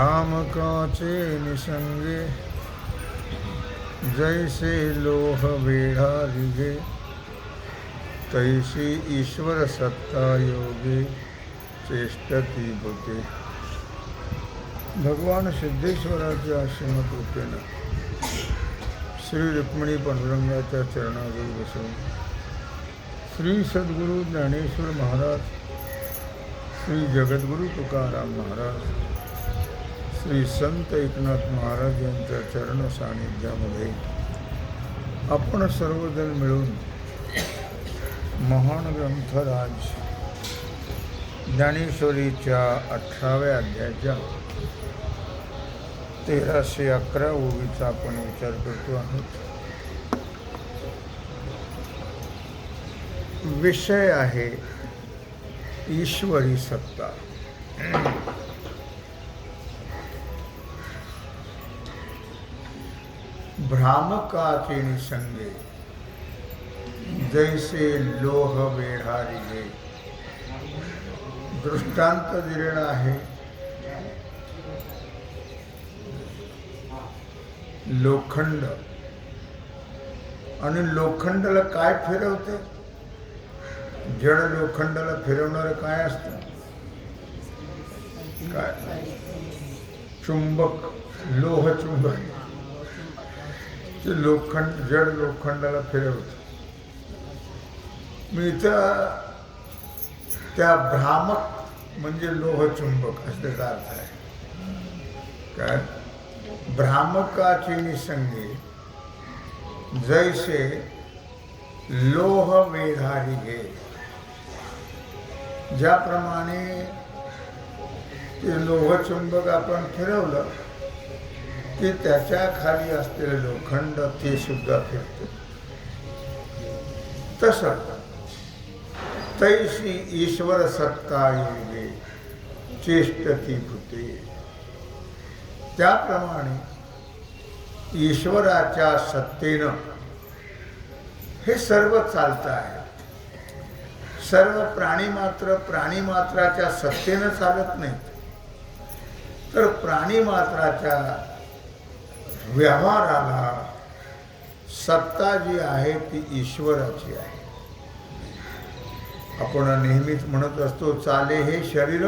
भ्रामकाचे निसंगे जैसे लोह वेढा रिगे तैसी ईश्वर सत्ता योगे चेष्टती होते भगवान सिद्धेश्वराच्या आश्रमात कृपेनं श्री रुक्मिणी पांडुरंगाच्या चरणाजवळ बसून श्री सद्गुरू ज्ञानेश्वर महाराज श्री जगद्गुरू तुकाराम महाराज श्री संत एकनाथ महाराज यांच्या चरण सानिध्यामध्ये आपण सर्वजण मिळून महान ग्रंथराज ज्ञानेश्वरीच्या अठराव्या अध्यायाच्या तेराशे अकरा ओवीचा आपण विचार करतो आहोत. विषय आहे ईश्वरी सत्ता. भ्रामकाचे निसंगे जैसे लोह वेढारिगे दृष्टांत दिलेला आहे लोखंड। आणि लोखंडाला काय फिरवते? जड लोखंडाला फिरवणार काय असतं? काय? चुंबक लोह चुंबक. ते लोखंड जड लोखंडाला फिरवत मी इथं त्या भ्रामक म्हणजे लोहचुंबक असल्याचा अर्थ आहे. काय भ्रामकाची निसंगे जैसे लोह वेधारी घे ज्याप्रमाणे ते लोहचुंबक आपण फिरवलं ते त्याच्याखाली असलेले लोखंड ते सुद्धा फिरते. तसं. तैशी ईश्वर सत्ता येणे चेष्टती भूते त्याप्रमाणे ईश्वराच्या सत्तेनं हे सर्व चालतं आहे. सर्व प्राणी मात्र प्राणी मात्राच्या सत्तेनं चालत नाहीत. तर प्राणी मात्राच्या व्यवहाराला सत्ता जी आहे ती ईश्वराची आहे. आपण नेहमीच म्हणत असतो चाले हे शरीर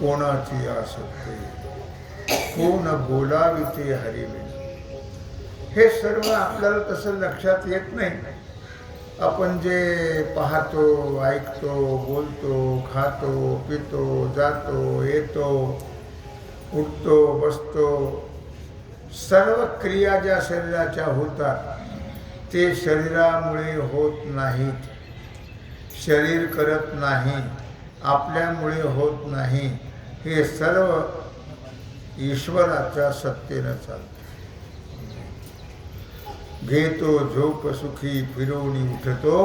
कोणाची असते कोण बोलावी हरिवे हे सर्व आपल्याला तसं लक्षात येत नाही. आपण जे पाहतो ऐकतो बोलतो खातो पितो जातो येतो उठतो बसतो सर्व क्रिया ज्या शरीराच्या होतात ते शरीरामुळे होत नाहीत. शरीर करत नाही आपल्यामुळे होत नाही हे सर्व ईश्वराच्या सत्तेनं चालतं. घेतो झोप सुखी फिरवणी उठतो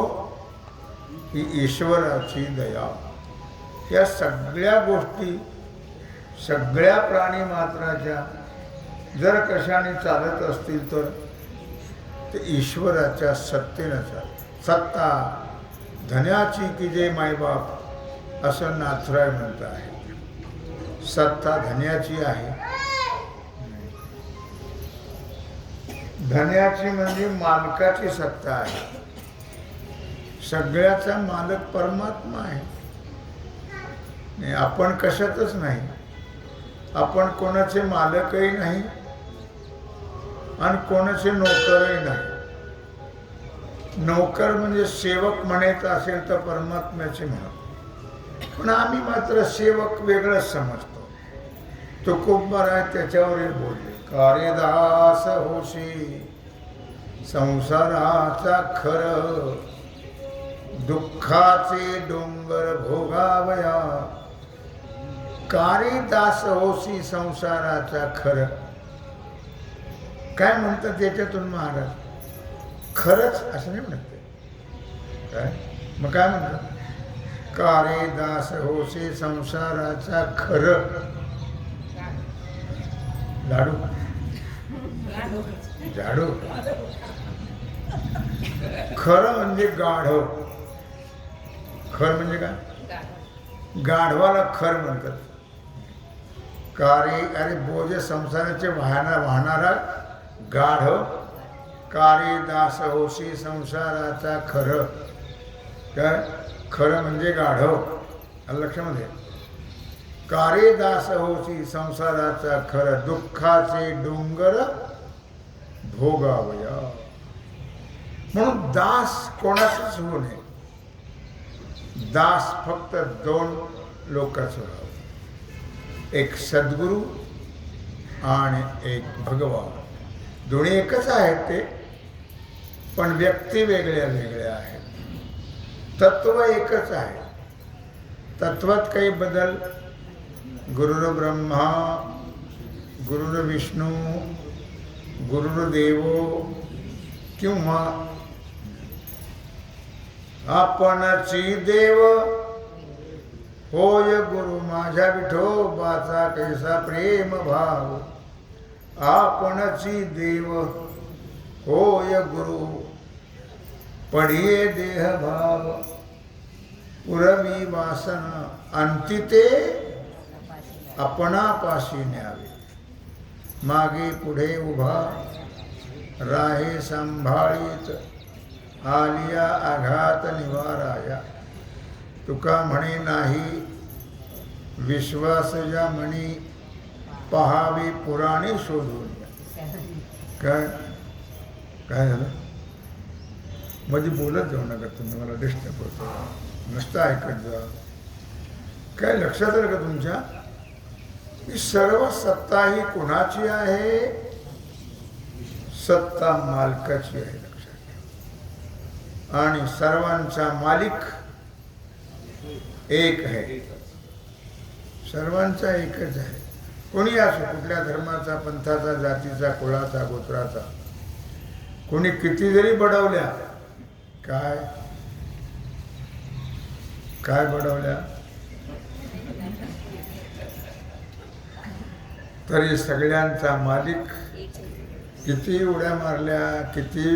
ही ईश्वराची दया. या सगळ्या गोष्टी सगळ्या प्राणी मात्राच्या जर कशाने चालत असतील तर ते ईश्वराच्या सत्तेनं चाल सत्ता धन्याची की जे मायबाप असं नाथराय म्हणत आहे. सत्ता धन्याची आहे. धन्याची म्हणजे मालकाची सत्ता आहे. सगळ्याचा मालक परमात्मा आहे. आपण कशातच नाही. आपण कोणाचे मालकही नाही. आणि कोणाचे नोकरही नाही. नोकर म्हणजे सेवक म्हणायचं असेल तर परमात्म्याचे म्हणा. पण आम्ही मात्र सेवक वेगळंच समजतो. तो खूप बरा आहे त्याच्यावरही बोलले. कार्यदास होशी संसाराचा खर दुःखाचे डोंगर भोगावया. कारिदास होशी संसाराचा खर. काय म्हणतात त्याच्यातून महाराज? खरंच असं नाही म्हणत ते. काय? मग काय म्हणतात? कारे दास होसे संसाराचा खरं. लाडू. झाडू खरं म्हणजे गाढव. खर म्हणजे काय? गाढवाला खर म्हणतात. कारे अरे बोज संसाराचे वाहना वाहणारा गाढ कारिदास होशी संसाराचा खर. काय खरं म्हणजे गाढव लक्षामध्ये? कारिदास होशी संसाराचा खर दुःखाचे डोंगर भोगावया. म्हणून दास कोणाचाच होऊ नये. दास फक्त दोन लोकांचं व्हावं एक सद्गुरू आणि एक भगवान. दोन्ही एकच आहेत ते पण व्यक्ती वेगळ्या वेगळ्या आहेत. तत्व एकच आहे. तत्वात काही बदल गुरुर ब्रह्मा गुरुर विष्णू गुरुर देवो किंवा आपणची देव. होय गुरु माझ्या विठोबाचा कैसा प्रेम भाव. आपणची देव. होय गुरु. पडिये देह भाव. पुरवी वासना. अंतिते आपणापाशी न्यावे. मागे पुढे उभा. राहे सांभाळीत. आलिया आघात निवाराया. तुका म्हणे नाही. विश्वास या म्हणी पहावी पुराणी शोधून काय? काय झालं? मध्ये बोलत जाऊ नका तुम्ही मला डिस्टर्ब होतो. नुसतं ऐकत जा. काय लक्षात आलं का तुमच्या? की सर्व सत्ता ही कुणाची आहे? सत्ता मालकाची आहे लक्षात घ्या आणि सर्वांचा मालिक एक आहे. सर्वांचा एकच आहे. कोणी असो कुठल्या धर्माचा पंथाचा जातीचा कुळाचा गोत्राचा. कोणी किती जरी बडवल्या काय? काय बडवल्या? तरी सगळ्यांचा मालिक किती उड्या मारल्या किती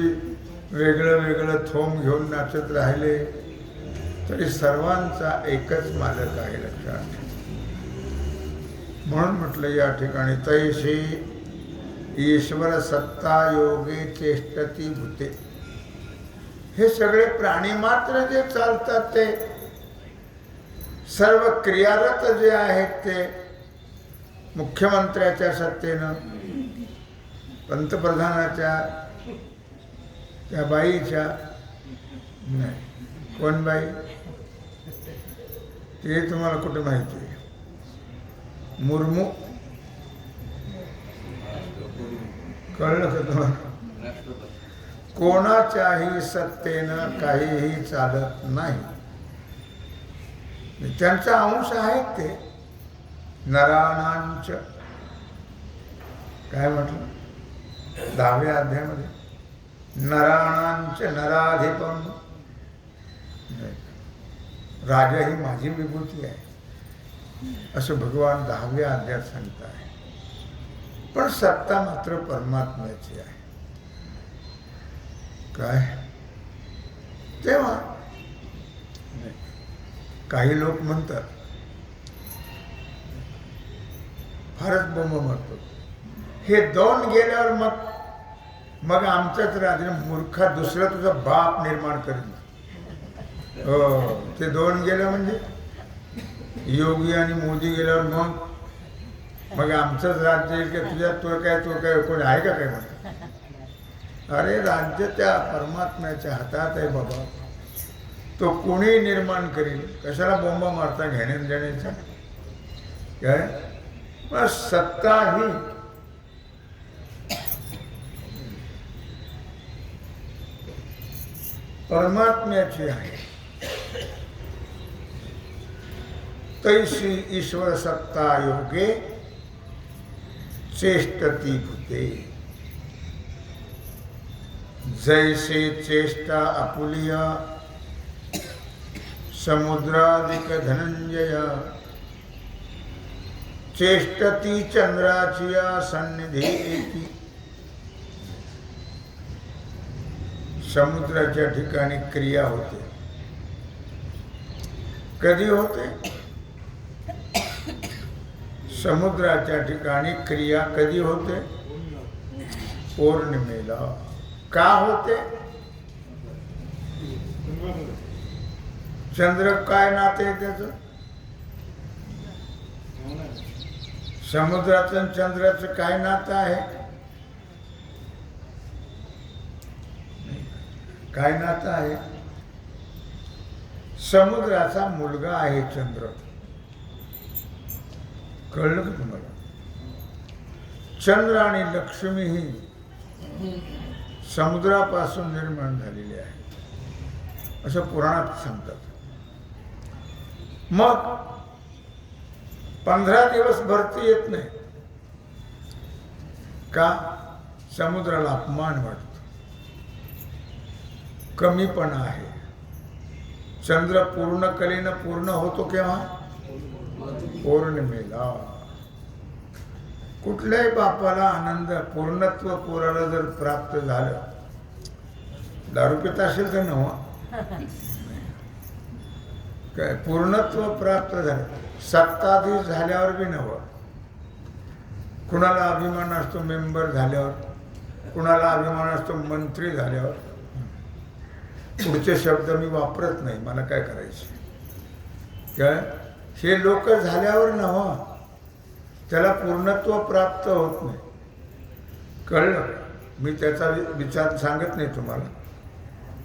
वेगळं वेगळं थोम घेऊन नाचत राहिले तरी सर्वांचा एकच मालक आहे लक्षात ठेवा. म्हणून म्हटलं या ठिकाणी तैशी ईश्वर सत्ता योगे चेष्टती भूते. हे सगळे प्राणी मात्र जे चालतात ते सर्व क्रियारत जे आहेत ते मुख्यमंत्र्याच्या सत्तेनं पंतप्रधानाच्या त्या बाईच्या नाही कोण बाई? ते तुम्हाला कुठं माहिती आहे? मुर्मू. कळलं का तुम्हाला? कोणाच्याही सत्तेनं काहीही चालत नाही. त्यांचा अंश आहेत ते. नराणांच. काय म्हटलं? दहाव्या अध्यायामध्ये. नराणांच नराधिपम. राजा ही माझी विभूती आहे. असं भगवान दहाव्या अध्यात सांगत आहे पण सत्ता मात्र परमात्म्याची आहे. काय? तेव्हा काही लोक म्हणतात फारच बोंब मारतो. हे दोन गेल्यावर मग मग आमच्याच रात्री मूर्खा दुसरा तुझा बाप निर्माण करेल हो ते दोन गेलं म्हणजे? योगी आणि मोदी गेल्यावर मग मग आमचंच राज्य येईल का तुझ्या तो काय तो काय कोणी आहे का काय म्हणतो? अरे राज्य त्या परमात्म्याच्या हातात आहे बाबा. तो कोणी निर्माण करील कशाला बोंबा मारता घेण्या देण्याचा काय? मग सत्ता ही. परमात्म्याची आहे. तैशी ईश्वर सत्ता योगे चेष्टती भूते। जैसे चेष्टा अपुलिया समुद्राधिक धनंजय। चेष्टती चंद्राचिया सन्निधी समुद्राच्या ठिकाणी क्रिया होते। कधी होते? समुद्राच्या ठिकाणी क्रिया कधी होते? पौर्णिमेला. का होते? चंद्र काय नाते आहे त्याचं? समुद्राचं चंद्राचं काय नातं आहे? काय नातं आहे? समुद्राचा मुलगा आहे चंद्र. कळलं का तुम्हाला? चंद्र आणि लक्ष्मी ही समुद्रापासून निर्माण झालेली आहे. असं पुराणात सांगतात. मग पंधरा दिवस भरती येत नाही. का? समुद्राला अपमान वाटतो. कमीपणा आहे. चंद्र पूर्ण कलेनं पूर्ण होतो केव्हा? पौर्णिमेला. कुठल्याही बापाला आनंद पूर्णत्व पोराला जर प्राप्त झालं दारू पित असेल तर नव काय पूर्णत्व प्राप्त झालं. सत्ताधीश झाल्यावर बी नव कुणाला अभिमान असतो मेंबर झाल्यावर कुणाला अभिमान असतो मंत्री झाल्यावर. पुढचे शब्द मी वापरत नाही मला काय करायचे? काय? हे लोक झाल्यावर नव्हा त्याला पूर्णत्व प्राप्त होत नाही. कळलं? मी त्याचा वि- विचार सांगत नाही तुम्हाला.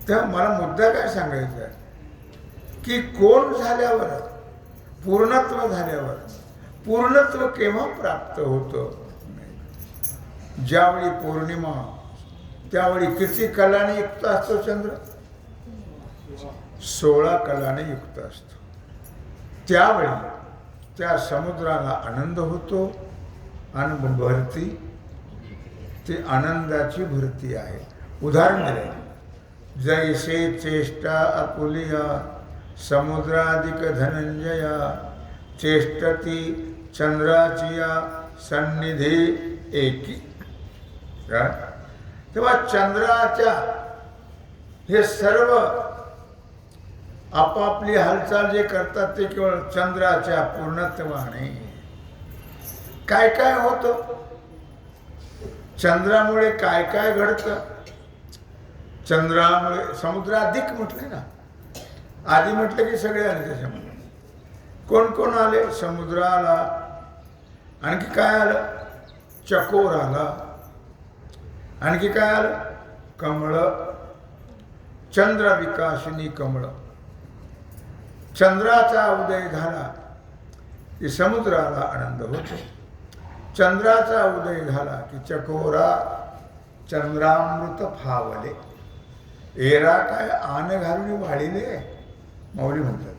तर मला मुद्दा काय सांगायचा आहे? की कोण झाल्यावर पूर्णत्व झाल्यावर पूर्णत्व केव्हा प्राप्त होतं? ज्यावेळी पौर्णिमा त्यावेळी किती कलाने युक्त असतो चंद्र? सोळा कलाने युक्त असतो. त्यावेळी त्या समुद्राला आनंद होतो आणि भरती. ती आनंदाची भरती आहे. उदाहरण दिले. जैसे चेष्टा अकुलिया समुद्राधिक धनंजया चेष्टती चंद्राचिया सन्निधी एकी. तेव्हा चंद्राच्या हे सर्व आपापली हालचाल जे करतात ते केवळ चंद्राच्या पूर्णत्वाने. काय काय होतं? चंद्रामुळे काय काय घडतं? चंद्रामुळे समुद्र अधिक म्हटले ना. आधी म्हटलं की सगळे आले त्याच्यामध्ये. कोण कोण आले? समुद्र आला आणखी काय आलं? चकोर आला आणखी काय आलं? कमळ. चंद्र विकासिनी कमळ. चंद्राचा उदय झाला की समुद्राला आनंद होतो. चंद्राचा उदय झाला की चकोरा चंद्रामृत फावले. एरा काय आन घालून वाढिले? माऊली म्हणतात.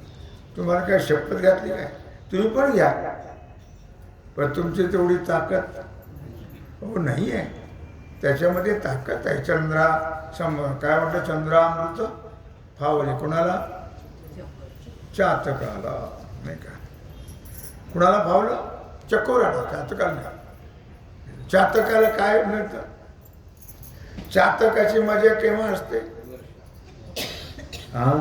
तुम्हाला काय शपथ घातली काय? तुम्ही पण घ्या. पण तुमची तेवढी ताकद हो नाही आहे त्याच्यामध्ये ताकद आहे. चंद्रा सम काय म्हटलं? चंद्रामृत फावले. कोणाला? चातकाला नाही का? कुणाला भावलं? चकोराला चातकाला. चातकाला काय मिळतं चातकाची मजा केव्हा असते? हा?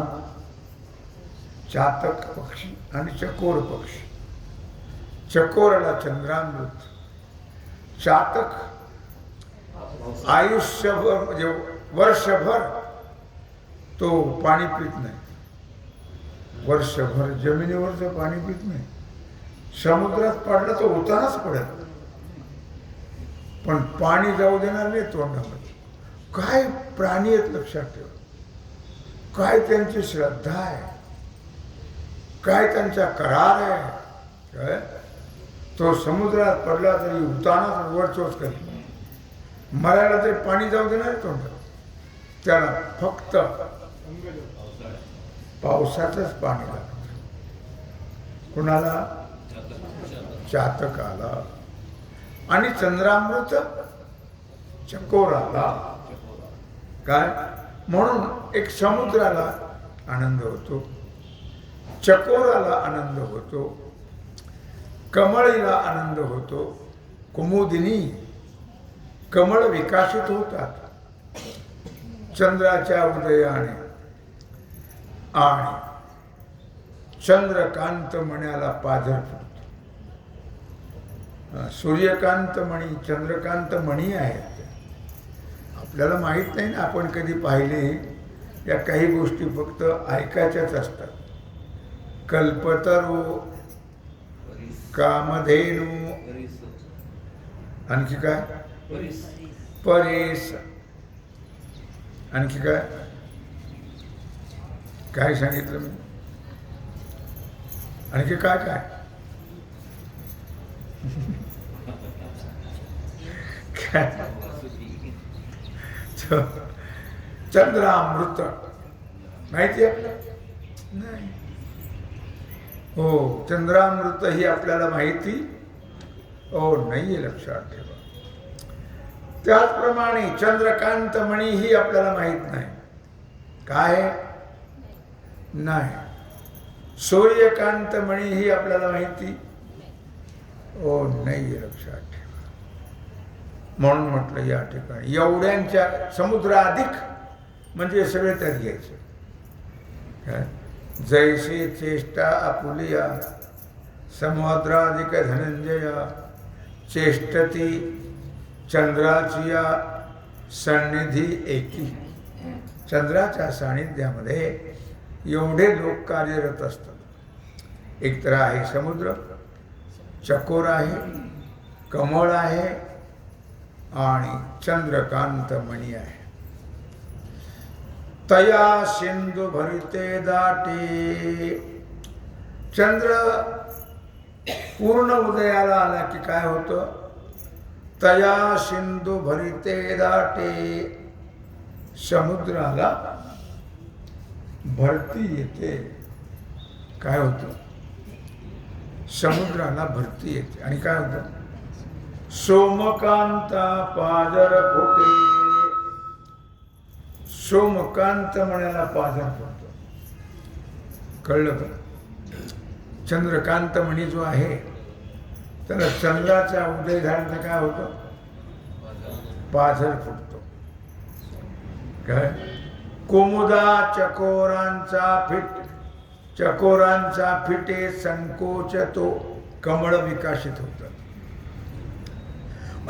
चातक पक्षी आणि चकोर पक्षी. चकोराला चंद्रामृत. चातक आयुष्यभर म्हणजे वर्षभर तो पाणी पित नाही. वर्षभर जमिनीवरचं पाणी पित नाही समुद्रात पडलं तर उतारच पडेल पण पाणी जाऊ देणार नाही तोंडामध्ये. काय प्राणी आहेत लक्षात ठेवा. काय त्यांची श्रद्धा आहे. काय त्यांचा करार आहे. काय तो समुद्रात पडला तरी उताना वरचोच करी मरायला तरी पाणी जाऊ देणार आहे तोंडात त्याला फक्त पावसाचंच पाणी लागतं. कुणाला? चातकाला आणि चंद्रामृत चकोराला. काय? म्हणून एक समुद्राला आनंद होतो. चकोराला आनंद होतो. कमळीला आनंद होतो. कुमुदिनी कमळ विकासित होतात. चंद्राच्या उदयाने आणि चंद्रकांत मण्याला पाझर फुटतो सूर्यकांत मणी चंद्रकांत मणी आहेत आपल्याला माहीत नाही ना आपण कधी पाहिले? या काही गोष्टी फक्त ऐकायच्याच असतात. कल्पतरू कामधेनू. आणखी काय? परेस. आणखी काय? काय सांगितलं मी? आणखी काय काय? चंद्र अमृत चंद्रामृत. माहिती आहे आपलं? नाही. हो चंद्रामृत ही आपल्याला माहिती? हो नाही लक्षात ठेवा. त्याचप्रमाणे चंद्रकांत मणी ही आपल्याला माहीत नाही. काय? आहे? नाही. सूर्यकांत मणी ही आपल्याला माहिती? हो, ओ नाही लक्षात ठेवा. म्हणून म्हटलं या ठिकाणी. एवढ्यांच्या समुद्र अधिक म्हणजे सगळे त्यात घ्यायचे काय? जैसे चेष्टा आपुलिया समुद्राधिक धनंजया चेष्टती चंद्राची या सन्निधी एकी. चंद्राच्या सानिध्यामध्ये एवढे लोक कार्यरत असतात. एकतर आहे समुद्र चकोर आहे कमळ आहे आणि चंद्रकांत मणी आहे. तया सिंधू भरिते दाटे. चंद्र पूर्ण उदयाला आला की काय होतं? तया सिंधू भरिते दाटे. समुद्राला भरती येते. काय होतं? समुद्राला भरती येते. आणि काय होतं? सोमकांता पाजर फुटे. सोमकांत म्हणायला पाजर फुटतो. कळलं का? चंद्रकांत म्हणी जो आहे त्याला चंद्राचा उदय झाल्याचं काय होतं? पाझर फुटतो. काय? कुमुदा चकोरांचा फिट चकोरांचा फिटे संकोचतो कमळ विकासित होतात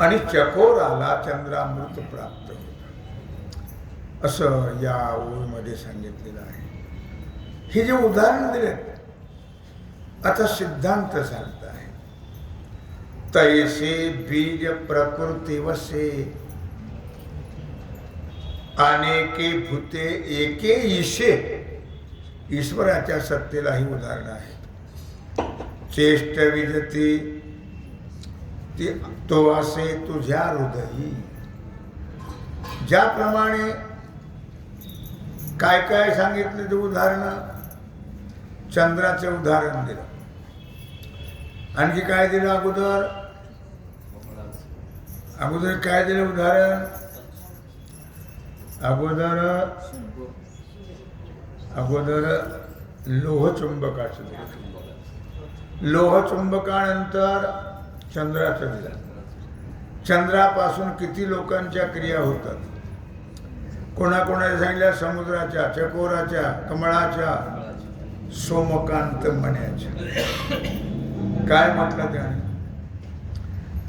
आणि चकोराला चंद्रामृत प्राप्त होत. असं या ओळीमध्ये सांगितलेलं आहे. हे जे उदाहरण दिलेत आता सिद्धांत सांगत आहे तैसे बीज प्रकृती वसे अनेके भूते एके ईशे. ईश्वराच्या सत्तेलाही उदाहरण आहे चेष्ट विजती ती तो असे तुझ्या हृदयी. ज्याप्रमाणे काय काय सांगितलं ते उदाहरण? चंद्राचं उदाहरण दिलं. आणखी काय दिलं अगोदर? अगोदर काय दिलं उदाहरण? अगोदर अगोदर लोहचुंबकाचं दिलं लोहचुंबकानंतर चंद्राचं दिलं चंद्रापासून किती लोकांच्या क्रिया होतात? कोणाकोणा सांगितल्या समुद्राच्या चकोराच्या कमळाच्या सोमकांत मण्याच्या. काय म्हटलं त्याने?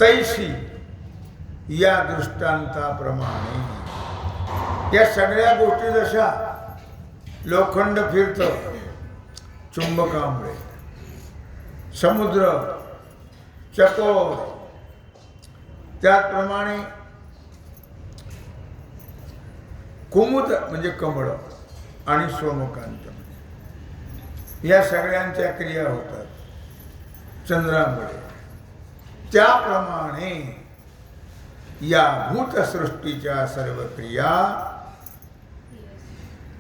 तैशी या दृष्टांताप्रमाणे या सगळ्या गोष्टी जशा लोखंड फिरतं चुंबकामुळे. समुद्र चकोर त्याचप्रमाणे कुमुद म्हणजे कमळ आणि सोमकांत. या सगळ्यांच्या क्रिया होतात चंद्रामुळे. त्याप्रमाणे या भूतसृष्टीच्या सर्व क्रिया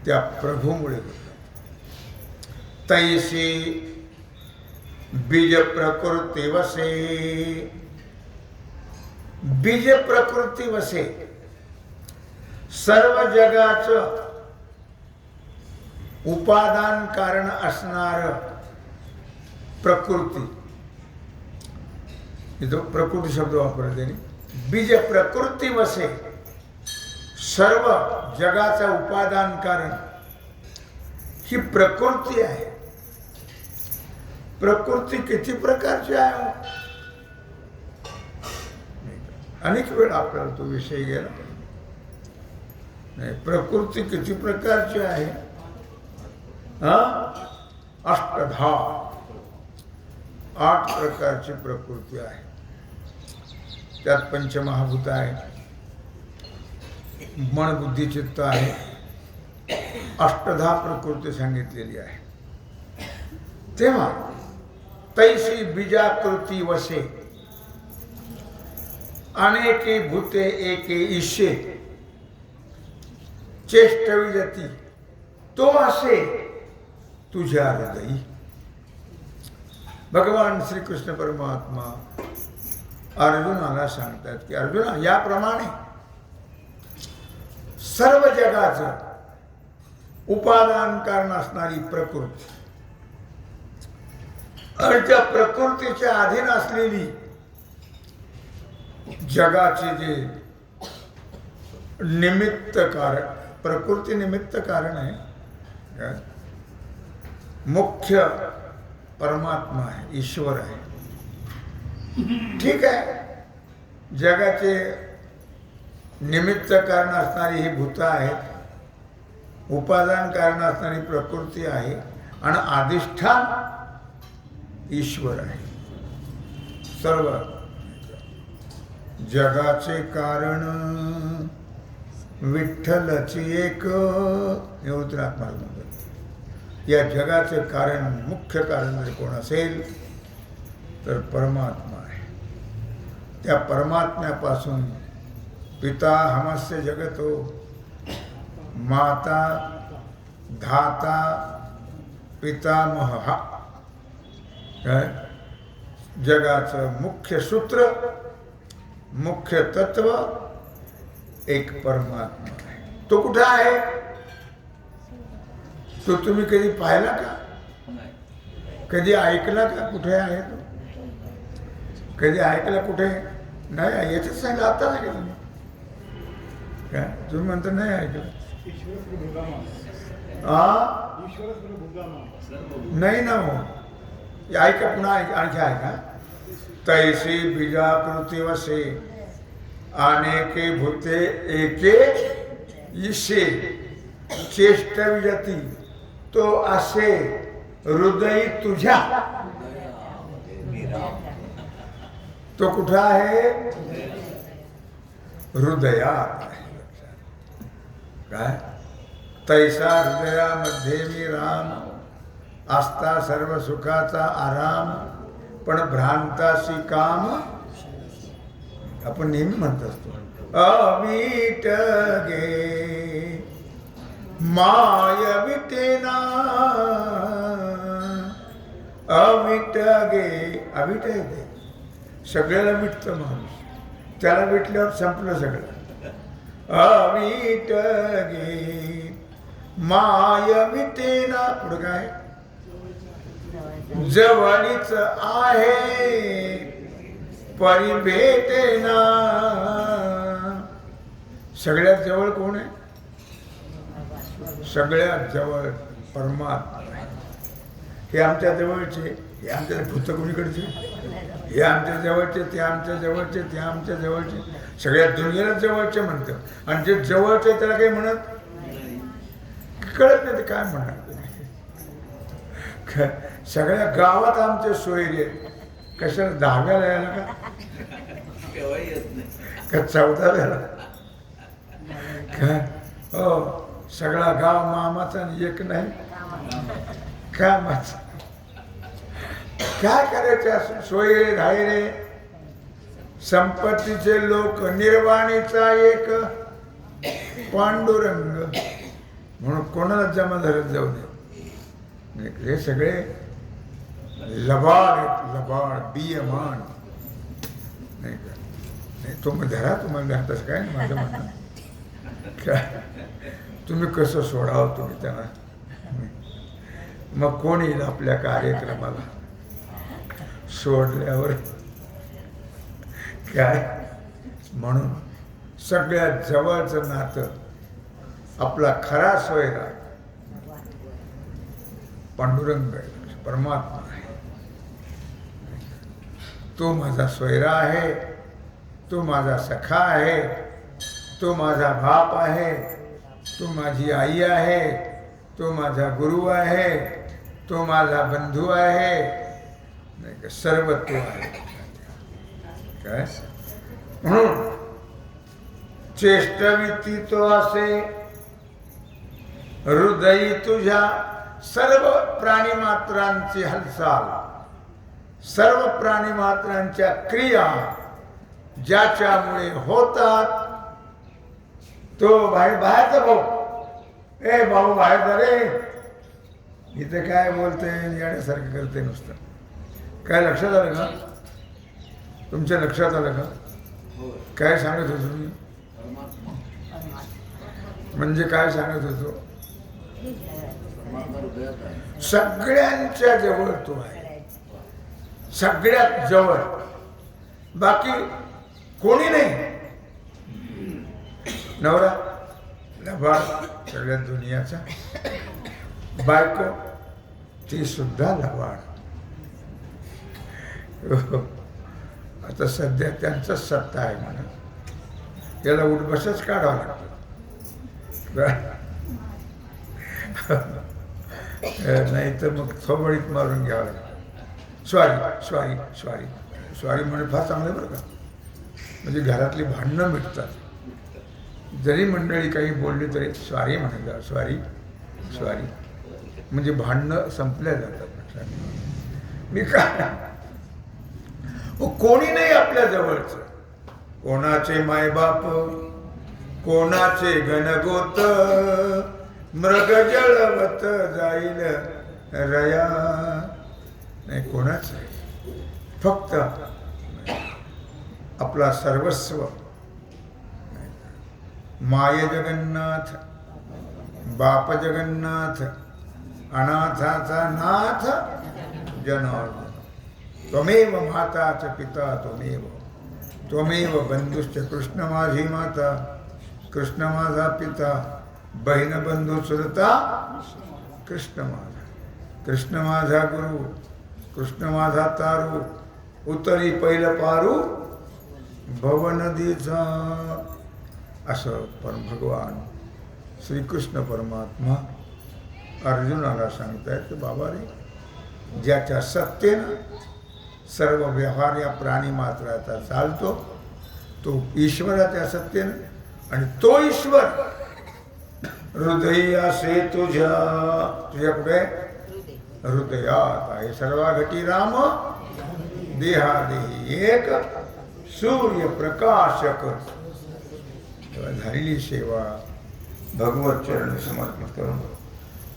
त्या प्रभूमुळे होतात. तैसे बीज प्रकृती वसे. बीज प्रकृती वसे. सर्व जगाचं उपादान कारण असणार प्रकृती. इथं प्रकृती शब्द वापरला त्यांनी. बीज प्रकृती वसे सर्व जगाचं उपादान कारण ही प्रकृती आहे. प्रकृती किती प्रकारची आहे? अनेक वेळ आपल्याला तो विषय गेला. नाही प्रकृती किती प्रकारची आहे? हा? अष्टधा. आठ प्रकारची प्रकृती आहे. त्यात पंचमहाभूत आहे. मन बुद्धी चित्त आहे. अष्टधा प्रकृती सांगितलेली आहे. तेव्हा तैसी बीजाकृती वसे अनेके भूते एके ईशे. चेष्ट विजती. तो असे तुझ्या हृदयी. भगवान श्रीकृष्ण परमात्मा अर्जुनाला सांगतात की अर्जुना याप्रमाणे सर्व जगाचं उपादान कारण असणारी प्रकृती आणि त्या प्रकृतीच्या अधीन असलेली जगाचे जे निमित्त कारण प्रकृती निमित्त कारण आहे मुख्य परमात्मा आहे ईश्वर आहे ठीक आहे. जगाचे निमित्त कारण असणारी ही भूतं आहेत. उपादान कारण असणारी प्रकृती आहे. आणि अधिष्ठान ईश्वर आहे. सर्व जगाचे कारण विठ्ठलची एक हे उत्तरात मला या जगाचे कारण मुख्य कारण जर कोण असेल तर परमात्मा त्या परमात्म्यापासून पिता हमस्य जगतो माता धाता पितामह। हा? काय जगाचं मुख्य सूत्र मुख्य तत्व एक परमात्मा आहे. तो कुठं आहे? तो तुम्ही कधी पाहिला का? कधी ऐकला का कुठे आहे तो? कधी ऐकला कुठे? नाही याच्यात सांगितलं आता नाही का तुम्ही काय? तुम्ही म्हणता नाही ऐकलं. आ? नाही ना हो. हे ऐका पुन्हा ऐक- आणखी ऐका. तैसी बीजाकृती वसे अनेके भूते एके इशे चेष्ट विजती तो असे हृदय तुझ्या. तो कुठं आहे? हृदयात आहे काय? तैसा हृदयामध्ये मी राम असता सर्व सुखाचा आराम पण भ्रांताशी काम. आपण नेहमी म्हणत असतो अवीट गे माय विटेना. अविट गे अविट गे. सगळ्याला मिटतं माणूस. त्याला विटल्यावर संपलं सगळं. अविट गे माय विटेना पुढं काय? जवळीच आहे परी भेटेना. सगळ्यात जवळ कोण आहे? सगळ्यात जवळ परमात्मा हे आमच्या जवळचे हे आमच्या भूत कोणीकडचे हे आमच्या जवळचे ते आमच्या जवळचे ते आमच्या जवळचे. सगळ्या दुनियेला जवळचे म्हणतं आणि जे जवळचे त्याला काही म्हणत कळत नाही ते काय म्हणणार. सगळ्या गावात आमचे सोयरे आहेत. कशाला दहाव्याला यायला का? का चौदाव्याला? काय हो सगळा गाव मामाचा आणि एक नाही. कामाचा काय करायचे असं सोयरे धायरे संपत्तीचे लोक निर्वाणीचा एक पांडुरंग. म्हणून कोणाला जमा धरत जाऊ दे हे सगळे लबाड आहेत लबाड बियमान. नाही का? नाही तुम्ही धरा तुम्हाला तसं काय नाही माझं म्हणणं. काय तुम्ही कसं सोडावं तुम्ही त्यांना? मग कोण येईल आपल्या कार्यक्रमाला? सोडल्यावर काय? म्हणून सगळ्यात जवळचं नातं आपला खरा सोयरा पांडुरंग परमात्मा आहे. तो माझा सोयरा आहे. तो माझा सखा आहे. तो माझा बाप आहे. तो माझी आई आहे. तो माझा गुरु आहे. तो माझा बंधू आहे. नाही का? सर्व तू आहे. काय? म्हणून चेष्टविती तो असे. हृदयी तुझ्या सर्व प्राणीमात्रांची हालचाल सर्व प्राणीमात्रांच्या क्रिया ज्याच्यामुळे होतात तो भाई बाहेरचा भाऊ ए भाऊ बाहेर रे. इथं काय बोलते येण्यासारखं करते नुसतं. काय लक्षात आलं का? तुमच्या लक्षात आलं का? काय सांगत होतो मी? म्हणजे काय सांगत होतो? सगळ्यांच्या जवळ तो आहे. सगळ्यात जवळ. बाकी कोणी नाही. नवरा लबाड सगळ्या दुनियाचा. बायको ती सुद्धा लबाड. आता सध्या त्यांचाच सत्ता आहे म्हणा. त्याला उठबसच काढावं लागतं. नाही तर मग थोबडीत मारून घ्यावं लागतं. स्वारी स्वारी स्वारी. स्वारी म्हणजे फार चांगलं बरं का. म्हणजे घरातली भांडणं मिटतात. जरी मंडळी काही बोलली तरी स्वारी म्हणतात स्वारी स्वारी. म्हणजे भांडणं संपल्या जातात मी काय कोणी नाही आपल्या जवळचं? कोणाचे मायबाप कोणाचे घनगोत मृग जळवत जाईल रया? नाही कोणाच फक्त आपला सर्वस्व. माय जगन्नाथ बाप जगन्नाथ अनाथाचा नाथ जनार्दन त्वमेव माता च पिता त्वमेव। त्वमेव बंधुश्च कृष्ण माझी माता कृष्ण माझा पिता बहीण बंधू सुरता कृष्ण माझा। कृष्ण माझा गुरु कृष्ण माझा तारू उतरी पहिलं पारू भवनदीचा असं परम भगवान श्रीकृष्ण परमात्मा अर्जुनाला सांगतायत की बाबा रे ज्याच्या सत्तेनं सर्व व्यवहार या प्राणी मात्राचा चालतो. तो ईश्वराच्या सत्तेनं आणि तो ईश्वर हृदय असे तुझ्या. तुझ्या कुठे? हृदयात आहे. सर्वाघटी राम देहादेही एक सूर्य प्रकाशक. झालेली सेवा भगवत चरण समर्पण करून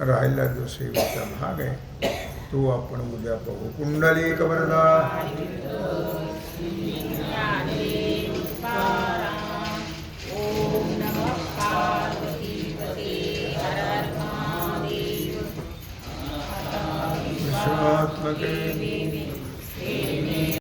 राहिला जो सेवेचा भाग आहे. तो आपण उद्या पाहू. कुंडली कबरदा विश्वात्मके